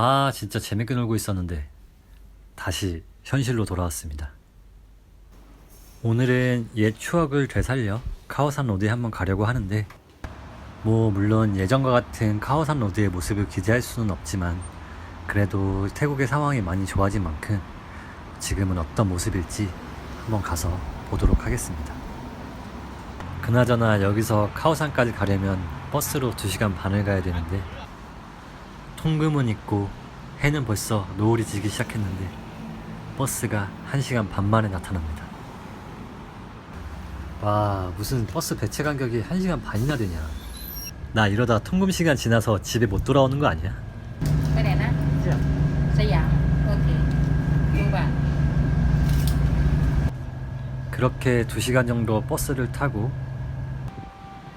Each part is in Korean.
아, 진짜 재밌게 놀고 있었는데 다시 현실로 돌아왔습니다. 오늘은 옛 추억을 되살려 카오산 로드에 한번 가려고 하는데 뭐 물론 예전과 같은 카오산 로드의 모습을 기대할 수는 없지만 그래도 태국의 상황이 많이 좋아진 만큼 지금은 어떤 모습일지 한번 가서 보도록 하겠습니다. 그나저나 여기서 카오산까지 가려면 버스로 2시간 반을 가야 되는데 통금은 있고 해는 벌써 노을이 지기 시작했는데 버스가 1시간 반 만에 나타납니다. 와 무슨 버스 배체 간격이 1시간 반이나 되냐 나 이러다 통금 시간 지나서 집에 못 돌아오는 거 아니야? 그래나? 야 오케이. 그렇게 2시간 정도 버스를 타고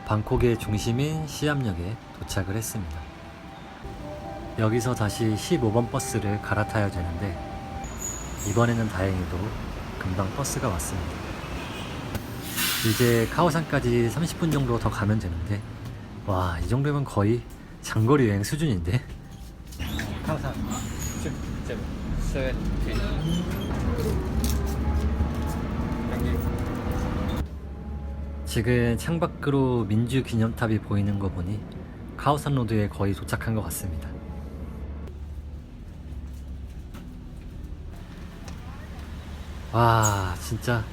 방콕의 중심인 시암역에 도착을 했습니다. 여기서 다시 15번 버스를 갈아타야 되는데 이번에는 다행히도 금방 버스가 왔습니다. 이제 카오산까지 30분 정도 더 가면 되는데 와 이 정도면 거의 장거리 여행 수준인데 카오산 지금 창밖으로 민주 기념탑이 보이는 거 보니 카오산 로드에 거의 도착한 것 같습니다. 와, 진짜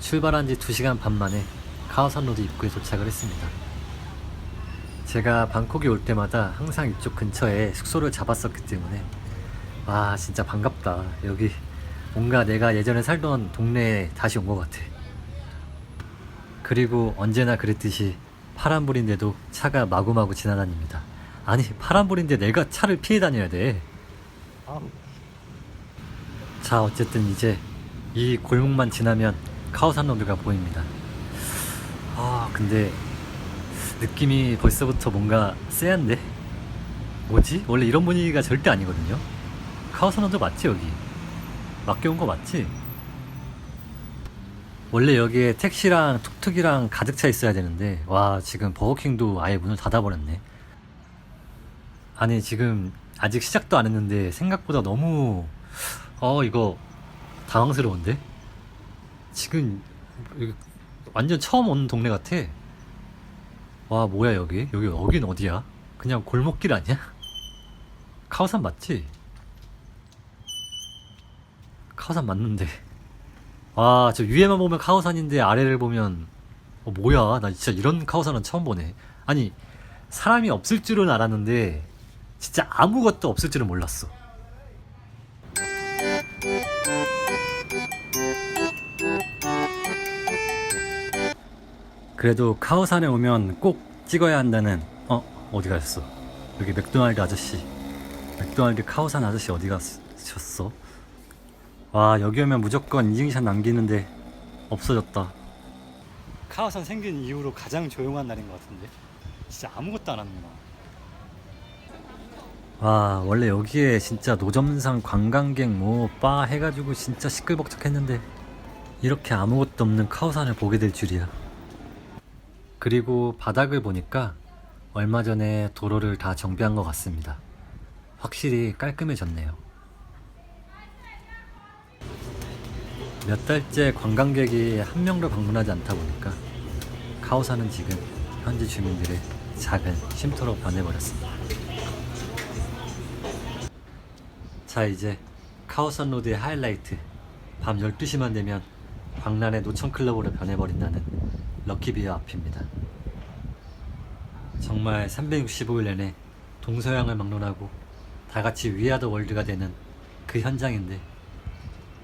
출발한 지 2시간 반 만에 카오산 로드 입구에 도착을 했습니다. 제가 방콕에 올 때마다 항상 이쪽 근처에 숙소를 잡았었기 때문에 와, 진짜 반갑다. 여기 뭔가 내가 예전에 살던 동네에 다시 온 것 같아. 그리고 언제나 그랬듯이 파란불인데도 차가 마구마구 지나다닙니다. 아니 파란불인데 내가 차를 피해 다녀야 돼. 자 어쨌든 이제 이 골목만 지나면 카오산 로드가 보입니다. 아 근데 느낌이 벌써부터 뭔가 쎄한데? 뭐지? 원래 이런 분위기가 절대 아니거든요. 카오산 로드 맞지 여기? 맡겨온 거 맞지? 원래 여기에 택시랑 툭툭이랑 가득 차 있어야 되는데 와 지금 버거킹도 아예 문을 닫아버렸네 아니 지금 아직 시작도 안 했는데 생각보다 너무 어 이거 당황스러운데? 지금 완전 처음 오는 동네 같아. 와 뭐야 여기? 여기 여긴 어디야? 그냥 골목길 아니야? 카오산 맞지? 카오산 맞는데. 와, 저 위에만 보면 카오산인데 아래를 보면 어, 뭐야? 나 진짜 이런 카오산은 처음 보네. 아니, 사람이 없을 줄은 알았는데 진짜 아무것도 없을 줄은 몰랐어. 그래도 카오산에 오면 꼭 찍어야 한다는 어 어디 가셨어? 여기 맥도날드 아저씨. 맥도날드 카오산 아저씨 어디 가셨어? 와 여기 오면 무조건 인증샷 남기는데 없어졌다. 카오산 생긴 이후로 가장 조용한 날인 것 같은데? 진짜 아무것도 안 하는구나? 와 원래 여기에 진짜 노점상 관광객 뭐 바 해가지고 진짜 시끌벅적했는데 이렇게 아무것도 없는 카오산을 보게 될 줄이야 그리고 바닥을 보니까 얼마 전에 도로를 다 정비한 것 같습니다 확실히 깔끔해졌네요 몇 달째 관광객이 한 명도 방문하지 않다 보니까 카오산은 지금 현지 주민들의 작은 쉼터로 변해버렸습니다. 자 이제 카오산 로드의 하이라이트 밤 12시만 되면 광란의 노천클럽으로 변해버린다는 럭키비어 앞입니다. 정말 365일 내내 동서양을 막론하고 다 같이 위아더 월드가 되는 그 현장인데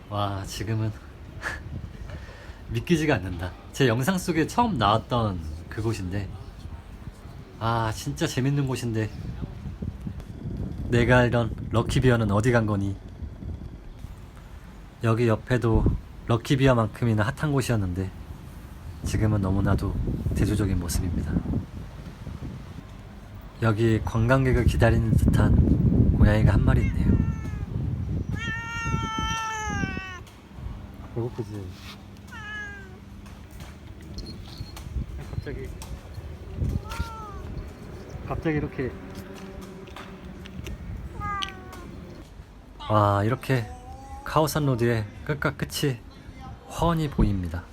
와 지금은 믿기지가 않는다. 제 영상 속에 처음 나왔던 그곳인데 아 진짜 재밌는 곳인데 내가 알던 럭키비어는 어디 간 거니? 여기 옆에도 럭키비어만큼이나 핫한 곳이었는데 지금은 너무나도 대조적인 모습입니다. 여기 관광객을 기다리는 듯한 고양이가 한 마리 있네요. 배고프지? 갑자기 갑자기 이렇게 와 이렇게 카오산 로드의 끝과 끝이 훤히 보입니다.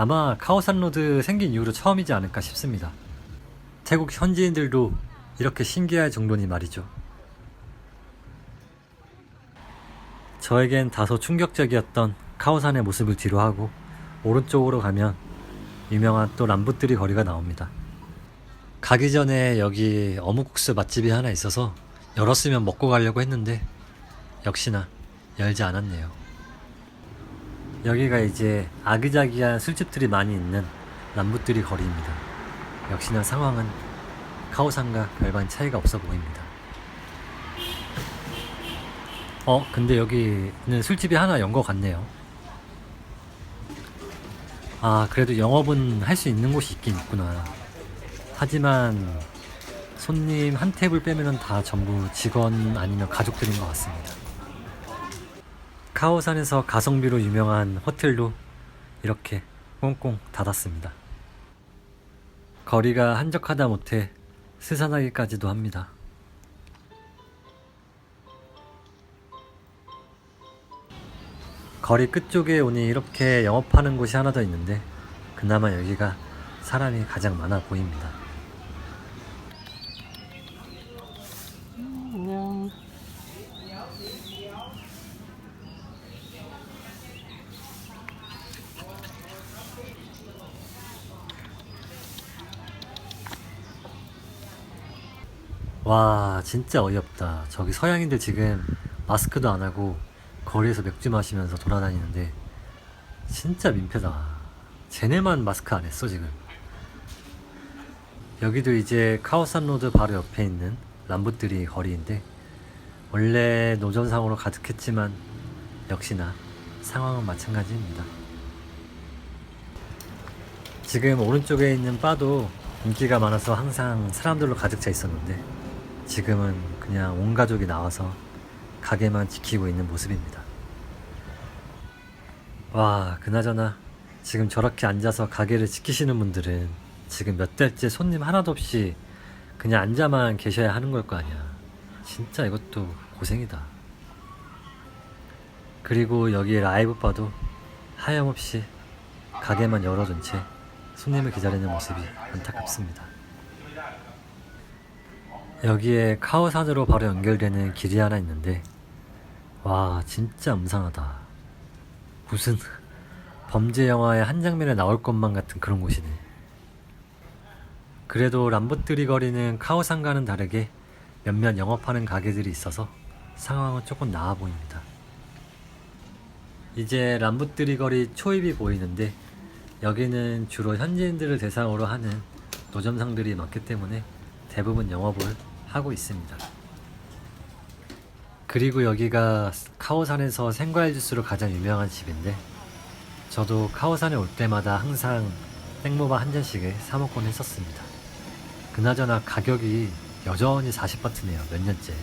아마 카오산 로드 생긴 이후로 처음이지 않을까 싶습니다. 태국 현지인들도 이렇게 신기할 정도니 말이죠. 저에겐 다소 충격적이었던 카오산의 모습을 뒤로 하고 오른쪽으로 가면 유명한 또 람부뜨리 거리가 나옵니다. 가기 전에 여기 어묵국수 맛집이 하나 있어서 열었으면 먹고 가려고 했는데 역시나 열지 않았네요. 여기가 이제 아기자기한 술집들이 많이 있는 람부뜨리 거리입니다. 역시나 상황은 카오산과 별반 차이가 없어 보입니다. 어, 근데 여기는 술집이 하나 연것 같네요. 아, 그래도 영업은 할 수 있는 곳이 있긴 있구나. 하지만 손님 한 테이블 빼면은 다 전부 직원 아니면 가족들인 것 같습니다. 카오산에서 가성비로 유명한 호텔도 이렇게 꽁꽁 닫았습니다. 거리가 한적하다 못해 스산하기까지도 합니다. 거리 끝쪽에 오니 이렇게 영업하는 곳이 하나 더 있는데 그나마 여기가 사람이 가장 많아 보입니다. 와 진짜 어이없다. 저기 서양인들 지금 마스크도 안 하고 거리에서 맥주 마시면서 돌아다니는데 진짜 민폐다. 쟤네만 마스크 안 했어 지금. 여기도 이제 카오산 로드 바로 옆에 있는 람부뜨리 거리인데 원래 노점상으로 가득했지만 역시나 상황은 마찬가지입니다. 지금 오른쪽에 있는 바도 인기가 많아서 항상 사람들로 가득 차 있었는데 지금은 그냥 온 가족이 나와서 가게만 지키고 있는 모습입니다. 와, 그나저나 지금 저렇게 앉아서 가게를 지키시는 분들은 지금 몇 달째 손님 하나도 없이 그냥 앉아만 계셔야 하는 걸 거 아니야. 진짜 이것도 고생이다. 그리고 여기 라이브 바도 하염없이 가게만 열어둔 채 손님을 기다리는 모습이 안타깝습니다. 여기에 카오산으로 바로 연결되는 길이 하나 있는데 와 진짜 음산하다. 무슨 범죄 영화의 한 장면에 나올 것만 같은 그런 곳이네. 그래도 람보뜨리 거리는 카오산과는 다르게 몇몇 영업하는 가게들이 있어서 상황은 조금 나아 보입니다. 이제 람부뜨리 거리 초입이 보이는데 여기는 주로 현지인들을 대상으로 하는 노점상들이 많기 때문에 대부분 영업을 하고 있습니다. 그리고 여기가 카오산에서 생과일 주스로 가장 유명한 집인데 저도 카오산에 올 때마다 항상 생모바 한 잔씩을 사 먹곤 했었습니다. 그나저나 가격이 여전히 40바트네요. 몇 년째.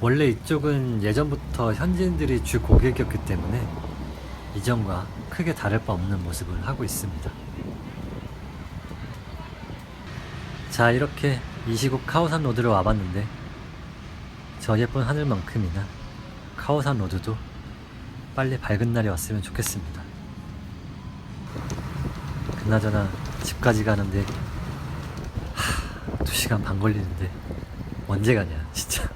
원래 이쪽은 예전부터 현지인들이 주 고객이었기 때문에 이전과 크게 다를 바 없는 모습을 하고 있습니다. 자, 이렇게 이 시국 카오산 로드를 와봤는데 저 예쁜 하늘만큼이나 카오산 로드도 빨리 밝은 날이 왔으면 좋겠습니다. 그나저나 집까지 가는데 하, 2시간 반 걸리는데 언제 가냐 진짜.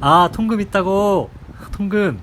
아 통금 있다고! 통금